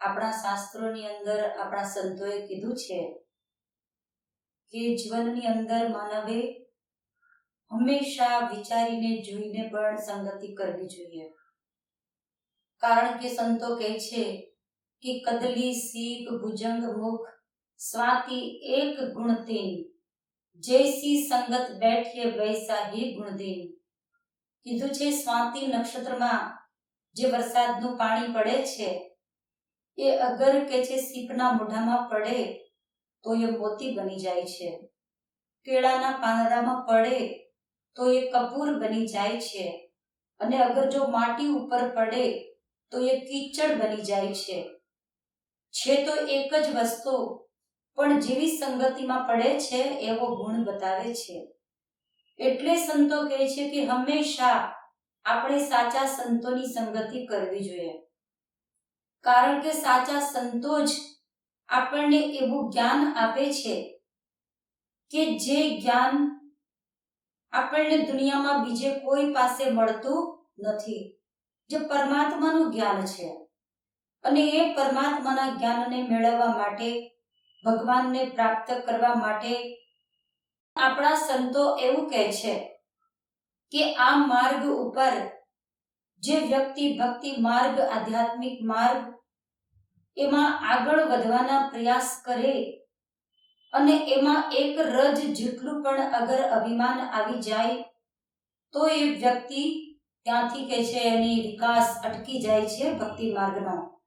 આપણા શાસ્ત્રોની અંદર આપણા સંતોએ કીધું છે કે જીવનની અંદર માનવે હંમેશા વિચારીને જોઈને પણ સંગતિ કરવી જોઈએ. કારણ કે સંતો કહે છે કે કદલી સીપ ભુજંગ મુખ સ્વાતિ એક ગુણતીન જૈસી સંગત બેઠીએ વૈસા હી ગુણદીન કીધું છે સ્વાતિ નક્ષત્રમાં જે વરસાદનું પાણી પડે છે એ અગર કે છે સીપના મોઢામાં પડે, તો એ મોતી બની જાય છે. કેળાના પાંદડામાં પડે, તો એ કપૂર બની જાય છે. અને અગર જો માટી ઉપર પડે, તો એ કીચડ બની જાય છે. છે તો એક જ વસ્તુ, પણ જેવી સંગતિમાં પડે છે, એવો ગુણ બતાવે છે. એટલે સંતો કહે છે કે હંમેશા આપણે સાચા સંતોની સંગતિ કરવી જોઈએ. કારણ કે સાચા સંતો જ આપણને એવું જ્ઞાન આપે છે કે જે જ્ઞાન આપણને દુનિયામાં બીજે કોઈ પાસે મળતું નથી, જે પરમાત્માનું જ્ઞાન છે. અને એ પરમાત્માના જ્ઞાનને મેળવવા માટે, ભગવાનને પ્રાપ્ત કરવા માટે આપણા સંતો એવું કહે છે કે આ માર્ગ ઉપર જે વ્યક્તિ ભક્તિ માર્ગ, આધ્યાત્મિક માર્ગ, એમાં આગળ વધવાના પ્રયાસ કરે અને એમાં એક રજ જેટલું પણ અગર અભિમાન આવી જાય, તો એ વ્યક્તિ ત્યાંથી કે છે એની વિકાસ અટકી જાય છે ભક્તિ માર્ગનો.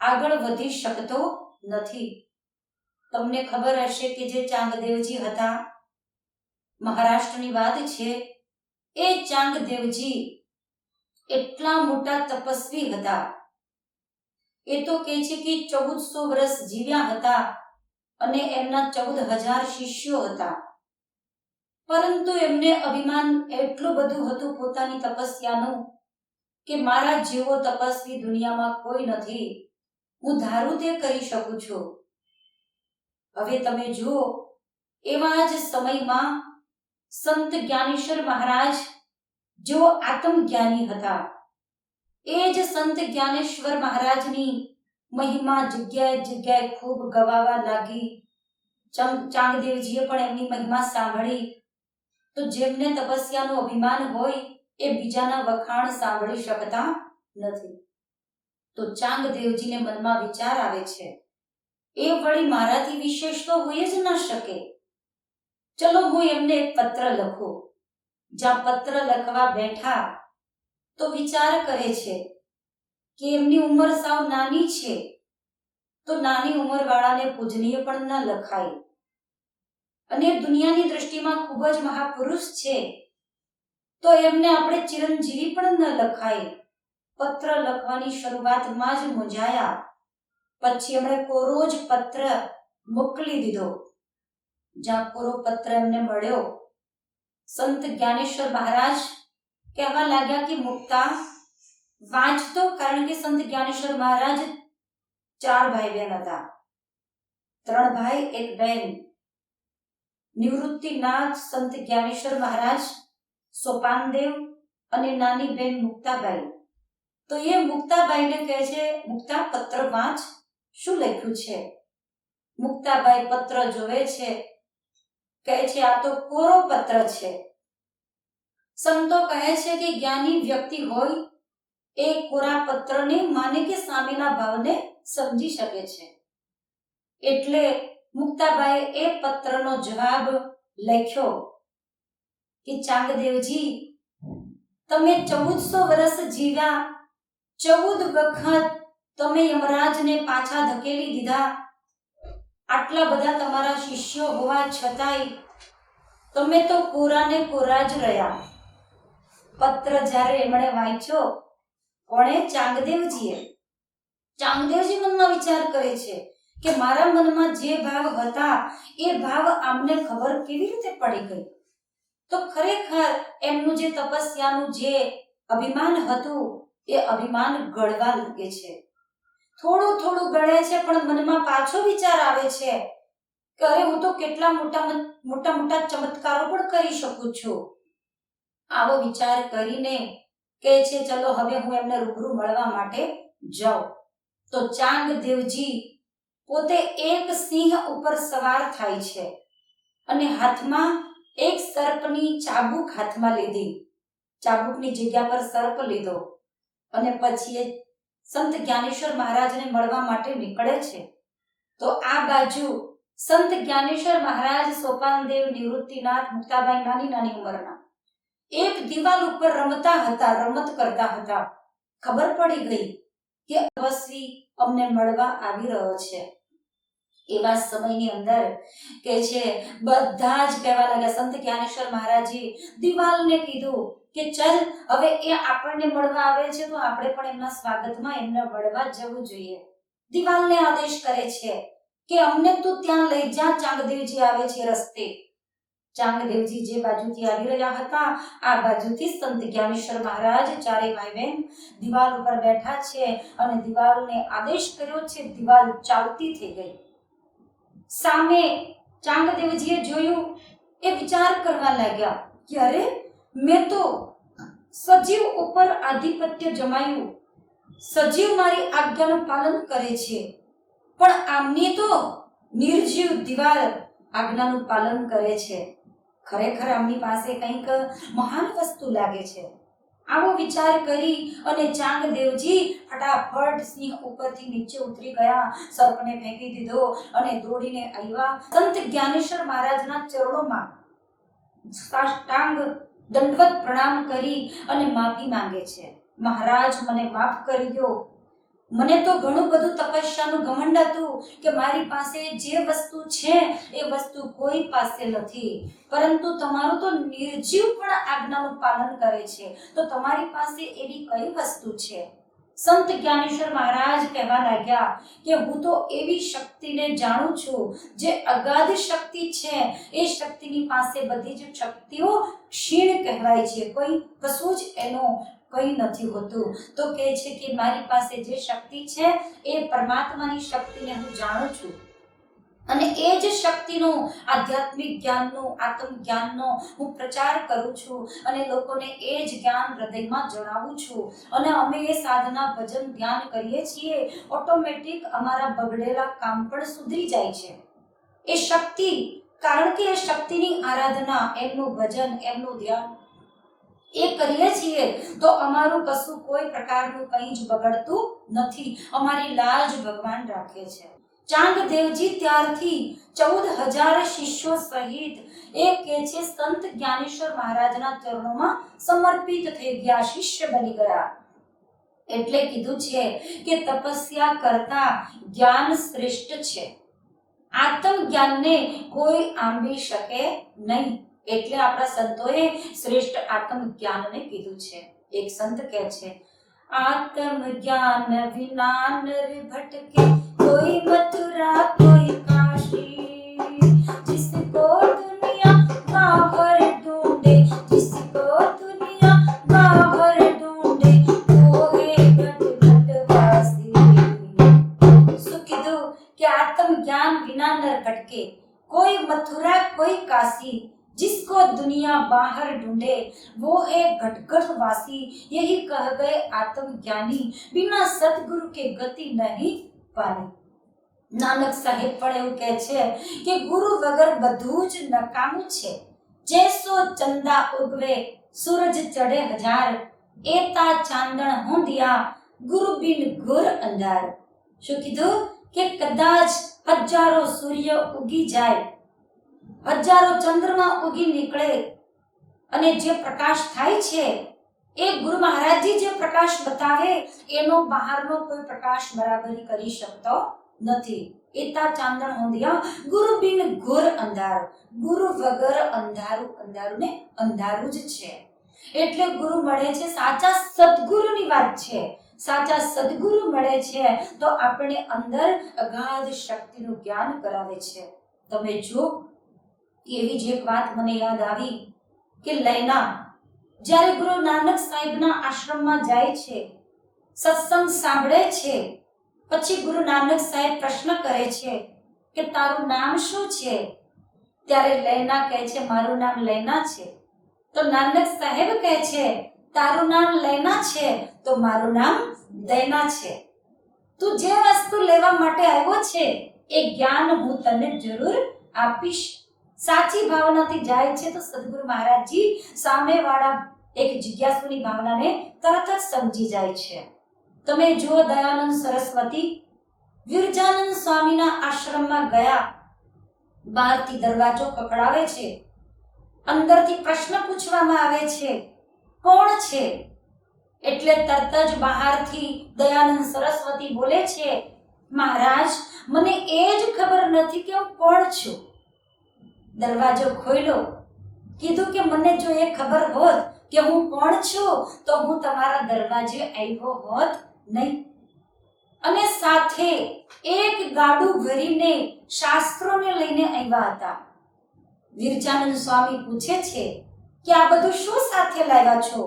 આગળ વધી શકતો નથી. તમને ખબર હશે કે જે ચાંગદેવજી હતા, મહારાષ્ટ્રની વાત છે, એ ચાંગદેવજી એટલા મોટા તપસ્વી હતા. એ તો કહે છે કે ચૌદસો વર્ષ જીવ્યા હતા અને એમના ચૌદ હજાર શિષ્યો હતા. પરંતુ એમને અભિમાન એટલું બધું હતું પોતાની તપસ્યાનું કે મારા જેવો તપસ્વી દુનિયામાં કોઈ નથી. હું ધારું તે કરી શકું છું. હવે તમે જુઓ, એવા જ સમયમાં સંત જ્ઞાનેશ્વર મહારાજ જેઓ આત્મજ્ઞાની હતા. એ જ સંત જ્ઞાનેશ્વર મહારાજની મહિમા જગ્યાએ જગ્યાએ ખૂબ ગવાવા લાગી. ચંગ ચાંગદેવજીએ પણ એમની મહિમા સાંભળી. તો જેમને તપસ્યાનું અભિમાન હોય, એ બીજાના વખાણ સાંભળી શકતા નથી. તો ચાંગદેવજીને મનમાં વિચાર આવે છે. એ વળી મારાથી વિશેષ તો હોઈ જ ન શકે. ચલો હું એમને પત્ર લખું. જ્યાં પત્ર લખવા બેઠા, તો વિચાર કરે છે કે એમની ઉંમર સાવ નાની છે. તો નાની ઉંમર વાળાને પૂજનીય પણ ન લખાય. અને દુનિયાની દ્રષ્ટિમાં ખૂબ જ મહાપુરુષ છે. તો એમને આપણે ચિરંજીવી પણ ન લખાય. પત્ર લખવાની શરૂઆતમાં જ મૂંઝાયા. પછી એમણે કોરો જ પત્ર મોકલી દીધો. જ્યાં કોરો પત્ર એમને મળ્યો સંત જ્ઞાનેશ્વર મહારાજ કહેવા લાગ્યા કે, મુક્તા વાંચતો કારણ કે સંત જ્ઞાનેશ્વર મહારાજ ચાર ભાઈ બહેન હતા. ત્રણ ભાઈ, એક બહેન. નિવૃત્તિનાથ સંત જ્ઞાનેશ્વર મહારાજ, સોપાનદેવ અને નાની બહેન મુક્તાબાઈ. તો એ મુક્તાબાઈને કહે છે, મુક્તા, પત્ર વાંચ, શું લખ્યું છે? મુક્તાબાઈ પત્ર જોવે છે કહે છે, આ તો કોરો પત્ર છે. સંતો કહે છે કે જ્ઞાની વ્યક્તિ હોય એ કોરા પત્રને માને કે સામેના ભાવને સમજી શકે છે. એટલે મુક્તાભાઈ એ પત્રનો જવાબ લખ્યો કે ચાંગદેવજી તમે ચૌદસો વર્ષ જીવ્યા, ચૌદ વખત તમે યમરાજને પાછા ધકેલી દીધા આટલા બધા તમારા શિષ્યો હોવા છતાંય તમે તો કોરાને કોરા જ રહ્યા. પત્ર જ્યારે એમણે વાંચ્યો, કોણે ચાંગદેવજીએ? ચાંગદેવજી મનમાં વિચાર કરે છે કે મારા મનમાં જે ભાવ હતા, એ ભાવ આમને ખબર કેવી રીતે પડી ગઈ? તો ખરેખર એમનું જે તપસ્યાનું જે અભિમાન હતું, એ અભિમાન ગળવા લાગે છે. થોડું થોડું ગણે છે, પણ મનમાં પાછો વિચાર આવે છે કે અરે, હું તો કેટલા મોટા મોટા મોટા ચમત્કારો પણ કરી શકું છું. આવો વિચાર કરીને કહે છે, ચલો, હવે હું એમને રૂબરૂ મળવા માટે જાઉં. તો ચાંગદેવજી પોતે એક સિંહ ઉપર સવાર થાય છે અને હાથમાં એક સર્પની ચાબુક હાથમાં લીધી. ચાબુકની જગ્યા પર સર્પ લીધો અને પછી એ સંત જ્ઞાનેશ્વર મહારાજને મળવા માટે નીકળે છે. તો આ બાજુ સંત જ્ઞાનેશ્વર મહારાજ સોપાનદેવ, નિવૃત્તિનાથ, મુક્તાબાઈ નાની નાની ઉંમરના. એક દિવાલ ઉપર રમતા હતા, રમત કરતા હતા. ખબર પડી ગઈ કે તપસ્વી અમને મળવા આવી રહ્યો છે. એવા સમયની અંદર કે છે, બધા જ કહેવા લાગ્યા, સંત જ્ઞાનેશ્વર મહારાજે દિવાલને કીધું કે ચલ, હવે એ આપણને મળવા આવે છે તો આપણે પણ એમના સ્વાગતમાં એમને મળવા જવું જોઈએ. દિવાલને આદેશ કરે છે કે અમને તું ત્યાં લઈ જા, ચાંગદેવજી આવે છે રસ્તે. ચાંગદેવજી જે બાજુથી આવી રહ્યા હતા, આ બાજુથી સંત જ્ઞાનેશ્વર મહારાજ ચારે ભાઈ બહેન દિવાલ ઉપર બેઠા છે અને દિવાલને આદેશ કર્યો છે, દિવાલ ચાલતી થઈ ગઈ. સામે ચાંગદેવજીએ જોયું, એ વિચાર કરવા લાગ્યા, કે અરે, મેં તો સજીવ ઉપર આધિપત્ય જમાયું. સજીવ મારી આજ્ઞાનું પાલન કરે છે. પણ આમની તો નિર્જીવ દિવાલ આજ્ઞાનું પાલન કરે છે. ખરેખર આમની પાસે કંઈક મહાન વસ્તુ લાગે છે. આવો વિચાર કરી અને ચાંગદેવજી ફટાફટ સિંહ ઉપરથી નીચે ઉતરી ગયા. સર્પને ફેંકી દીધો અને દોડીને આવ્યા. સંત જ્ઞાનેશ્વર મહારાજના ચરણોમાં સાષ્ટાંગ દંડવત પ્રણામ કરી અને માફી માંગે છે. મહારાજ, મને માફ કરી દો. મને તો ઘણું બધું તપસ્યાનું ઘમંડ હતું કે મારી પાસે જે વસ્તુ છે, એ વસ્તુ કોઈ પાસે નથી. પરંતુ તમારું તો નિર્જીવ પણ આજ્ઞાનું પાલન કરે છે. તો તમારી પાસે એવી કઈ વસ્તુ છે? સંત જ્ઞાનેશ્વર મહારાજ કહેવા લાગ્યા કે હું તો એવી શક્તિને જાણું છું જે અગાધ શક્તિ છે. એ શક્તિની પાસે બધી જ શક્તિઓ ક્ષીણ કહેવાય છે. કોઈ કશું જ એનો કંઈ નથી હોતું. તો કહે છે કે મારી પાસે જે શક્તિ છે, એ પરમાત્માની શક્તિને હું જાણું છું. અને એ જ શક્તિનું, આધ્યાત્મિક જ્ઞાનનું આત્મ જ્ઞાનનો હું પ્રચાર કરું છું અને લોકોને એ જ જ્ઞાન હૃદયમાં જણાવું છું. અને અમે એ સાધના ભજન ધ્યાન કરીએ છીએ, ઓટોમેટિક અમારા બગડેલા કામ પણ સુધરી જાય છે. એ શક્તિ, કારણ કે એ શક્તિની આરાધના, એમનું ભજન, એમનું ધ્યાન એ કરીએ છીએ, તો અમારું કશું કોઈ પ્રકારનું કંઈ જ બગડતું નથી. અમારી લાજ ભગવાન રાખે છે. ચાંગદેવજી ત્યારથી ચૌદ હજાર શિષ્યો સહિત એ કે છે, સંત જ્ઞાનેશ્વર મહારાજના ચરણોમાં સમર્પિત થઈ ગયા શિષ્ય બની ગયા. એટલે કીધું છે કે તપસ્યા કરતા જ્ઞાન શ્રેષ્ઠ છે. આત્મ જ્ઞાનને કોઈ આંબી શકે નહીં. એટલે આપણા સંતોએ શ્રેષ્ઠ આત્મ જ્ઞાનને કીધું છે. એક સંત કહે છે આત્મ જ્ઞાન વિના નર ભટકે કોઈ મથુરા કોઈ बाहर ढूंढे वो है घटघट वासी यही कह गए आत्मज्ञानी बिना सदगुरु के गति नहीं पानी નાનક સાહેબ પણ એવું કહે છે કે ગુરુ વગર બધું જ નકામું છે જેસો ચંદા ઉગવે સૂરજ ચડે હજાર એતા ચાંદણ હોંધિયા ગુરુ બિન ઘોર અંધાર શું કીધું કે કદાચ હજારો સૂર્ય ઉગી જાય હજારો ચંદ્રમા ઉગી નીકળે અને જે પ્રકાશ થાય છે, એ ગુરુ મહારાજજી જે પ્રકાશ બતાવે, એનો બહારનો કોઈ પ્રકાશ બરાબરી કરી શકતો નથી. એતા ચાંદણ હોંધિયા ગુરુ બિન ઘોર અંધારું. ગુરુ વગર અંધારું અંધારું ને અંધારું જ છે. એટલે ગુરુ મળે છે, સાચા સદગુરુની વાત છે. સાચા સદગુરુ મળે છે, તો આપણે અંદર અગાધ શક્તિનું જ્ઞાન કરાવે છે. તમે જો એવી જ એક વાત મને યાદ આવી. કે લૈના જ્યારે ગુરુ નાનક સાહેબના આશ્રમમાં જાય છે, સત્સંગ સાંભળે છે, પછી ગુરુ નાનક સાહેબ પ્રશ્ન કરે છે કે તારું નામ શું છે? ત્યારે લૈના કહે છે, મારું નામ લૈના છે. તો નાનક સાહેબ કહે છે, તારું નામ લૈના છે? તો મારું નામ દૈના છે. તું જે વસ્તુ લેવા માટે આવ્યો છે, એ જ્ઞાન હું તને જરૂર આપીશ. સાચી ભાવનાથી જાય છે તો સદગુરુ મહારાજજી સામેવાળા એક જિજ્ઞાસુની ભાવનાને તરત જ સમજી જાય છે. તમે જુઓ દયાનંદ સરસ્વતી, વિરજાનંદ સ્વામીના આશ્રમમાં ગયા, બહારથી દરવાજો કકડાવે છે, અંદરથી પ્રશ્ન પૂછવામાં આવે છે, કોણ છે? એટલે તરત જ બહારથી દયાનંદ સરસ્વતી બોલે છે, મહારાજ, મને એ જ ખબર નથી કે હું કોણ છું. દરવાજો ખોલ્યો કીધું કે મને જો એ ખબર હોત કે હું કોણ છું, તો હું તમારા દરવાજે આવ્યો હોત નહીં. અને સાથે એક ગાડું ભરીને શાસ્ત્રોને લઈને આવ્યા હતા. વિરજાનંદ સ્વામી પૂછે છે કે આ બધું શું સાથે લાવ્યા છો?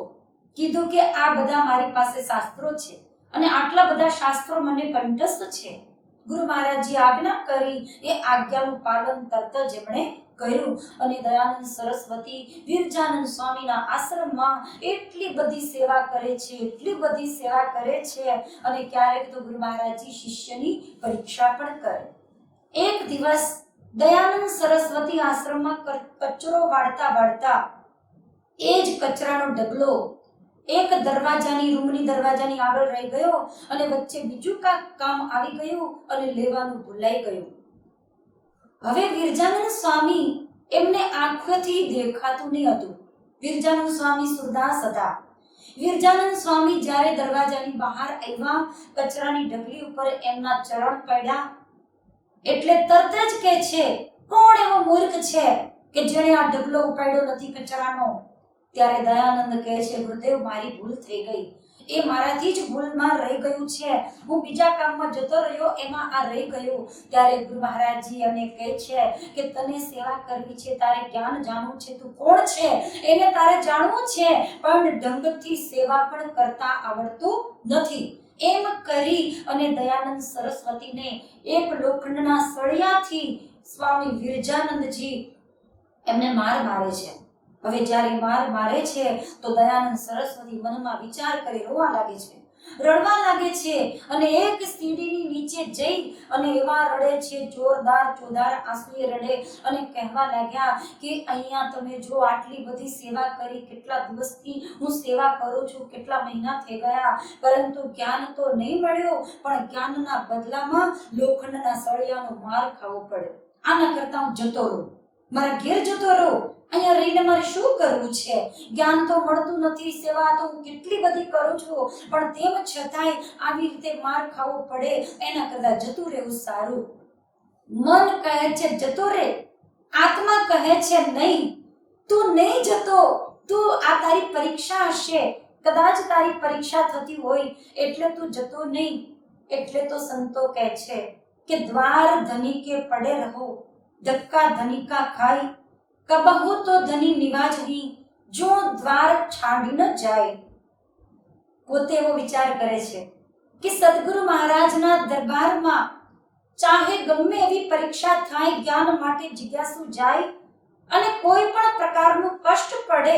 કીધું કે આ બધા મારી પાસે શાસ્ત્રો છે અને આટલા બધા શાસ્ત્રો મને કંઠસ્થ છે. ગુરુ મહારાજજી આજ્ઞા કરી, એ આજ્ઞાનું પાલન તરત જ એમણે કર્યું. અને દયાનંદ સરસ્વતી, વિરજાનંદ સ્વામીના આશ્રમમાં એટલી બધી સેવા કરે છે, એટલી બધી સેવા કરે છે, અને ક્યારેક તો ગુરુ મહારાજજી શિષ્યની પરીક્ષા પણ કરે. એક દિવસ દયાનંદ સરસ્વતી આશ્રમમાં કચરો વાળતા વાળતા એ જ કચરાનો ડગલો એક દરવાજાની, રૂમની દરવાજાની આગળ રહી ગયો અને વચ્ચે બીજું કામ આવી ગયું અને લેવાનું ભૂલાઈ ગયું. હવે વિરજાનંદ સ્વામી એમને આંખોથી દેખાતું નહીં હતું. વિરજાનંદ સ્વામી સુરદાસ હતા. વિરજાનંદ સ્વામી જ્યારે દરવાજાની બહાર આવ્યા, કચરાની ઢગલી ઉપર એમના ચરણ પડ્યા. એટલે તરત જ કે છે, કોણ એવો મૂર્ખ છે કે જેણે આ ઢગલો ઉપાડ્યો નથી કચરાનો? ત્યારે દયાનંદ કહે છે, ગુરુદેવ, મારી ભૂલ થઈ ગઈ. એ મારાથી જ ભૂલમાં રહી ગયું છે. હું બીજા કામમાં જતો રહ્યો, એમાં આ રહી ગયું. ત્યારે ગુરુ મહારાજજી અને કહે છે કે, તને સેવા કરવી છે, તારે જ્ઞાન જાણવું છે. તું કોણ છે? એને તારે જાણવું છે. પણ ઢંગથી સેવા પણ કરતા આવડતું નથી. એમ કરી અને દયાનંદ સરસ્વતીને એક લોખંડના સળિયાથી સ્વામી વિરજાનંદજી એમને માર મારે છે. હવે જ્યારે માર મારે છે, તો દયાનંદ સરસ્વતી મનમાં વિચાર કરી, રોવા લાગે છે. રડવા લાગે છે અને એક સીડીની નીચે જઈ અને એવા રડે છે, જોરદાર જોદાર આંસુએ રડે અને કહેવા લાગ્યા કે અહીંયા તમે જો આટલી બધી સેવા કરી, કેટલા દિવસથી હું સેવા કરું છું, કેટલા મહિના થઈ ગયા, પરંતુ જ્ઞાન તો નહીં મળ્યું, પણ જ્ઞાનના બદલામાં લોખંડના સળિયાનો માર ખાવો પડ્યો. આના કરતા હું જતો રહું. મારા ઘેર જતો રહું. અહીંયા રહીને મારે શું કરવું છે? જ્ઞાન તો મળતું નથી, સેવા તો હું કેટલી બધી કરું છું. પણ તેમ છતાંય આવી રીતે માર ખાવો પડે, એના કરતાં જતું રહેવું સારું. મન કહે છે, જતો રે. આત્મા કહે છે, નહીં. તું નહીં જતો. તું આ તારી પરીક્ષા હશે. કદાચ તારી પરીક્ષા થતી હોય, એટલે તું જતો નહીં. એટલે તો સંતો કહે છે કે, દ્વાર ધનિકે પડે રહો, ધક્કા ધનિકા ખાઈ કબહુ તો ધની નિવાજની જો દ્વાર છાંડી ન જાય. પોતે એવો વિચાર કરે છે કે સદગુરુ મહારાજના દરબારમાં ચાહે ગમે એવી પરીક્ષા થાય, જ્ઞાન માટે જિજ્ઞાસુ જાય અને કોઈ પણ પ્રકારનું કષ્ટ પડે,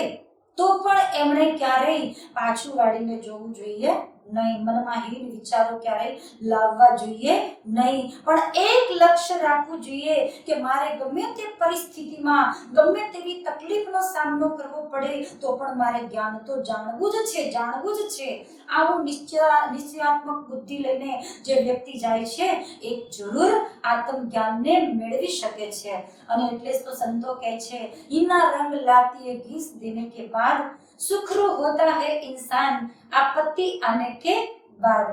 તો પણ એમણે ક્યારેય પાછું વાળીને જોવું જોઈએ નહીં. મનમાં હીન વિચારો ક્યારેય લાવવા જોઈએ નહીં. પણ એક લક્ષ્ય રાખવું જોઈએ કે મારે ગમે તે પરિસ્થિતિમાં, ગમે તેવી તકલીફનો સામનો કરવો પડે, તો પણ મારે જ્ઞાન તો જાણવું જ છે, જાણવું જ છે. આવું નિશ્ચય, નિશ્ચયાત્મક બુદ્ધિ લઈને જે વ્યક્તિ જાય છે એ જરૂર આત્મ જ્ઞાનને મેળવી શકે છે. અને એટલે જ તો સંતો કહે છે, ઈના રંગ લાતી ઘીસ દેને કે બાદ सुखरू होता है इंसान आपत्ति आने के बाद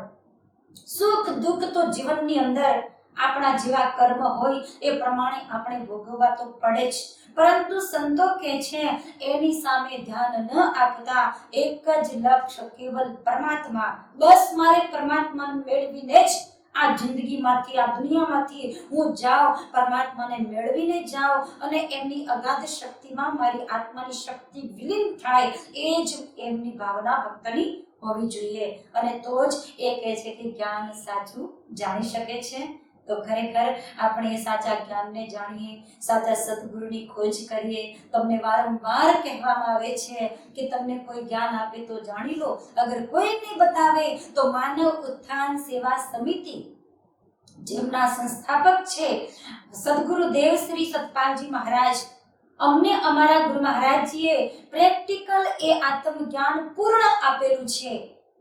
સુખ દુઃખ તો જીવનની અંદર આપણા જેવા કર્મ હોય એ પ્રમાણે આપણે ભોગવવા તો પડે જ પરંતુ સંતો કે છે એની સામે ધ્યાન ન આપતા એક જ લક્ષ્ય કેવલ પરમાત્મા બસ મારે પરમાત્માને મેળવીને જ આ જિંદગીમાંથી, આ દુનિયામાંથી હું જાઉં પરમાત્માને મેળવીને જાઉં અને એમની અગાધ શક્તિમાં મારી આત્માની શક્તિ વિલીન થાય, એ જ એમની ભાવના ભક્તની હોવી જોઈએ. અને તો જ એ કહે છે કે જ્ઞાન સાચું જાણી શકે છે. તો ખરેખર આપણે સાચા જ્ઞાનને જાણીએ, સાચા સદગુરુની ખોજ કરીએ. તમને વારંવાર કહેવામાં આવે છે કે તમને કોઈ જ્ઞાન આપે તો જાણી લો. અગર કોઈ નહીં બતાવે તો માનવ ઉત્થાન સેવા સમિતિ, જેમના સંસ્થાપક છે, સદગુરુ દેવ શ્રી સતપાલજી મહારાજ, અમને અમારા ગુરુ મહારાજજીએ પ્રેક્ટિકલ એ આત્મજ્ઞાન પૂર્ણ આપેલું છે.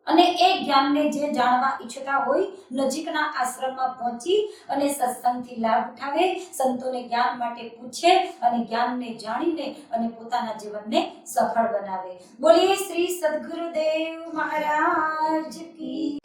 અને એ જ્ઞાનને જે જાણવા ઈચ્છતા હોય, નજીકના આશ્રમમાં પહોંચી અને સત્સંગથી લાભ ઉઠાવે, સંતોને જ્ઞાન માટે પૂછે અને જ્ઞાનને જાણીને અને પોતાના જીવનને સફળ બનાવે. બોલીએ શ્રી સદગુરુદેવ મહારાજ કી